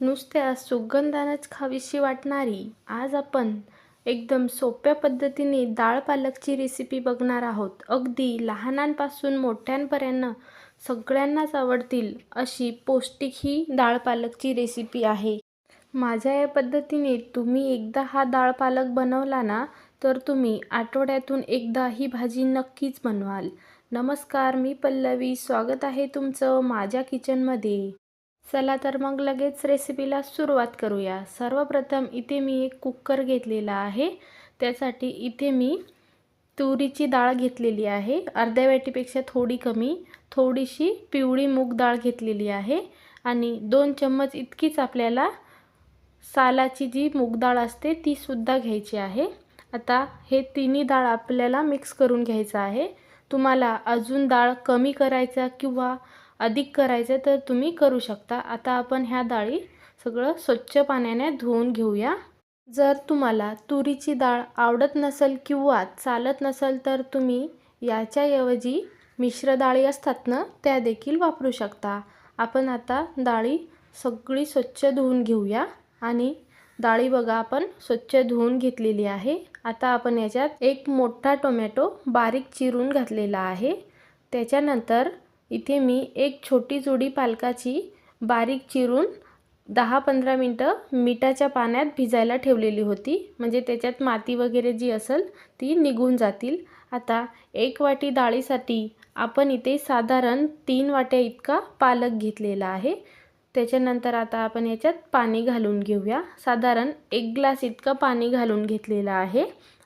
नुसत्या सुगंधानंच खावीशी वाटणारी आज आपण एकदम सोप्या पद्धतीने डाळ पालकची रेसिपी बघणार आहोत. अगदी लहानांपासून मोठ्यांपर्यंत सगळ्यांनाच आवडतील अशी पौष्टिक ही डाळ पालकची रेसिपी आहे. माझ्या या पद्धतीने तुम्ही एकदा हा डाळ पालक बनवला ना तर तुम्ही आठवड्यातून एकदा ही भाजी नक्कीच बनवाल. नमस्कार मी पल्लवी. स्वागत आहे तुमचं माझ्या किचनमध्ये चला तर मग लगेच रेसिपीला सुरुवात करूया. सर्वप्रथम इथे मी एक कुकर घेतलेला आहे. त्यासाठी इथे मी तुरीची डाळ घेतलेली आहे. अर्ध्या वाटीपेक्षा थोडी कमी थोडीशी पिवळी मूग डाळ घेतलेली आहे. आणि दोन चम्मच इतकीच आपल्याला सालाची जी मूग डाळ असते तीसुद्धा घ्यायची आहे. आता हे तिन्ही डाळ आपल्याला मिक्स करून घ्यायचं आहे. तुम्हाला अजून डाळ कमी करायचा किंवा अधिक करायचं तर तुम्ही करू शकता. आता आपण ह्या डाळी सगळं स्वच्छ पाण्याने धुवून घेऊया. जर तुम्हाला तुरीची डाळ आवडत नसेल किंवा चालत नसेल तर तुम्ही याच्याऐवजी मिश्र डाळी असतात ना त्या देखील वापरू शकता. आपण आता डाळी सगळी स्वच्छ धुवून घेऊया आणि डाळी बघा आपण स्वच्छ धुवून घेतलेली आहे. आता आपण याच्यात एक मोठा टोमॅटो बारीक चिरून घातलेला आहे. त्याच्यानंतर इथे मी एक छोटी जोडी पालकाची बारीक चिरून दहा पंधरा मिनटं मिठाच्या पाण्यात भिजायला ठेवलेली होती. म्हणजे त्याच्यात माती वगैरे जी असेल ती निघून जातील. आता एक वाटी डाळीसाठी आपण इथे साधारण तीन वाट्या इतका पालक घेतलेला आहे. त्याच्यानंतर आता आपण याच्यात पाणी घालून घेऊया. साधारण एक ग्लास इतकं पाणी घालून घेतलेलं आहे.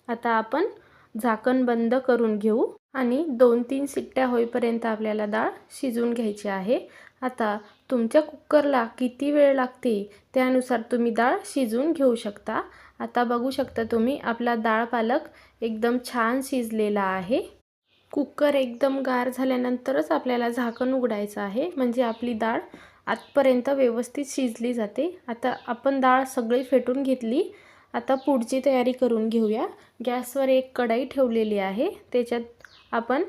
आता आपण झाकण बंद करून घेऊ. आणि दोन तीन सिट्ट्या होईपर्यंत आपल्याला डाळ शिजवून घ्यायची आहे. आता तुमच्या कुकरला किती वेळ लागते त्यानुसार तुम्ही डाळ शिजवून घेऊ शकता. आता बघू शकता तुम्ही आपला डाळ पालक एकदम छान शिजलेला आहे. कुकर एकदम गार झाल्यानंतरच आपल्याला झाकण उघडायचं आहे. म्हणजे आपली डाळ आतपर्यंत व्यवस्थित शिजली जाते. आता आपण डाळ सगळी फेटून घेतली. आता पुढची तयारी करून घेऊया. गॅसवर एक कढाई ठेवलेली आहे. त्याच्यात आपण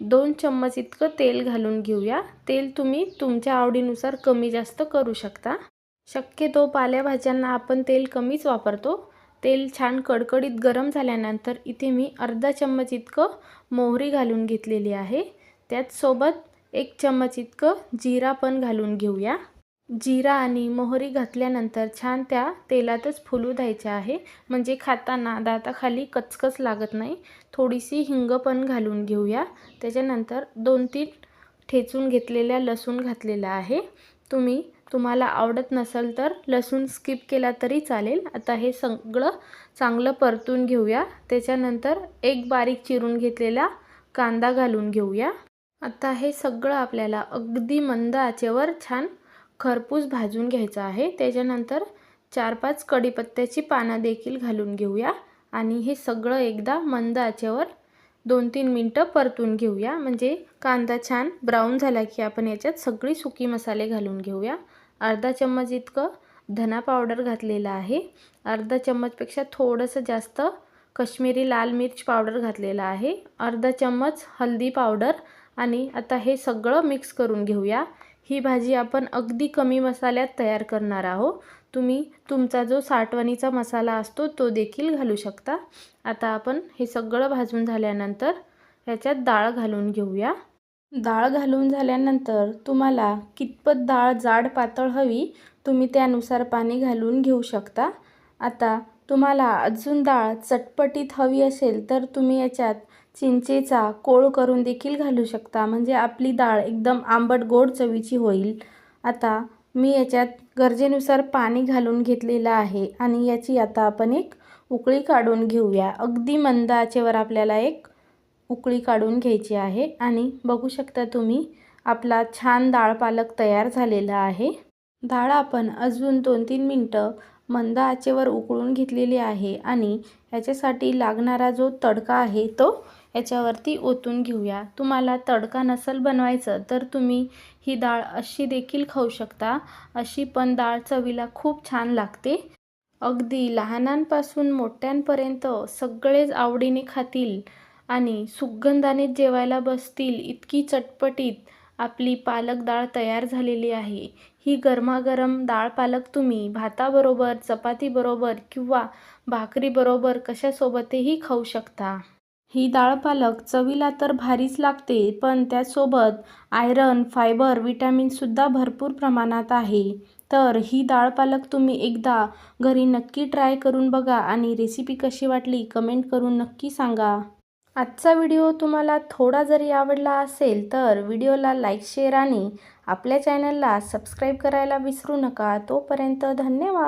दोन चम्मच इतकं तेल घालून घेऊया. तेल तुम्ही तुमच्या आवडीनुसार कमी जास्त करू शकता. शक्यतो पालेभाज्यांना आपण तेल कमीच वापरतो. तेल छान कडकडीत गरम झाल्यानंतर इथे मी अर्धा चम्मच इतकं मोहरी घालून घेतलेली आहे. त्याचसोबत एक चम्मच इतकं जिरा पण घालून घेऊया. जिरा आणि मोहरी घातल्यानंतर छान त्या तेलातच फुलू द्यायच्या आहे. म्हणजे खाताना दाताखाली कचकच लागत नाही. थोडीशी हिंग पण घालून घेऊया. त्याच्यानंतर दोन तीन ठेचून घेतलेल्या लसूण घातलेला आहे. तुम्ही तुम्हाला आवडत नसेल तर लसूण स्किप केला तरी चालेल. आता हे सगळं चांगलं परतून घेऊया. त्याच्यानंतर एक बारीक चिरून घेतलेला कांदा घालून घेऊया. आता हे सगळं आपल्याला अगदी मंद आचेवर छान खरपूस भाजून घ्यायचं आहे. त्याच्यानंतर चार पाच कढीपत्त्याची पानं देखील घालून घेऊया. आणि हे सगळं एकदा मंद आचेवर दोन तीन मिनटं परतून घेऊया. म्हणजे कांदा छान ब्राऊन झाला की आपण याच्यात सगळी सुकी मसाले घालून घेऊया. अर्धा चम्मच इतकं धना पावडर घातलेलं आहे. अर्धा चम्मचपेक्षा थोडंसं जास्त कश्मीरी लाल मिर्च पावडर घातलेला आहे. अर्धा चम्मच हल्दी पावडर. आणि आता हे सगळं मिक्स करून घेऊया. ही भाजी आपण अगदी कमी मसाल्यात तयार करणार आहोत. तुम्ही तुमचा जो साठवणीचा मसाला असतो तो देखील घालू शकता. आता आपण हे सगळं भाजून झाल्यानंतर ह्याच्यात डाळ घालून घेऊया. डाळ घालून झाल्यानंतर तुम्हाला कितपत डाळ जाड पातळ हवी तुम्ही त्यानुसार पाणी घालून घेऊ शकता. आता तुम्हाला अजून डाळ चटपटीत हवी असेल तर तुम्ही याच्यात चिंचेचा कोळ करून देखील घालू शकता. म्हणजे आपली डाळ एकदम आंबट गोड चवीची होईल. आता मी याच्यात गरजेनुसार पाणी घालून घेतलेलं आहे आणि याची आता आपण एक उकळी काढून घेऊया. अगदी मंद आचेवर आपल्याला एक उकळी काढून घ्यायची आहे आणि बघू शकता तुम्ही आपला छान डाळ पालक तयार झालेला आहे. डाळ आपण अजून दोन तीन मिनटं मंद आचेवर उकळून घेतलेली आहे आणि याच्यासाठी लागणारा जो तडका आहे तो याच्यावरती ओतून घेऊया. तुम्हाला तडका नसेल बनवायचं तर तुम्ही ही डाळ अशी देखील खाऊ शकता. अशी पण डाळ चवीला खूप छान लागते. अगदी लहानांपासून मोठ्यांपर्यंत सगळेच आवडीने खातील आणि सुगंधाने जेवायला बसतील इतकी चटपटीत आपली पालक डाळ तयार झालेली आहे. ही गरमागरम डाळ पालक तुम्ही भाताबरोबर चपातीबरोबर किंवा भाकरीबरोबर कशासोबतही खाऊ शकता. ही डाळ पालक चवीला तर भारीच लागते पण त्यासोबत आयरन फायबर विटॅमिनसुद्धा भरपूर प्रमाणात आहे. तर ही डाळ पालक तुम्ही एकदा घरी नक्की ट्राय करून बघा आणि रेसिपी कशी वाटली कमेंट करून नक्की सांगा. आजचा व्हिडिओ तुम्हाला थोडा जरी आवडला असेल तर व्हिडिओला लाईक शेअर आणि आपल्या चॅनलला सबस्क्राईब करायला विसरू नका. तोपर्यंत धन्यवाद.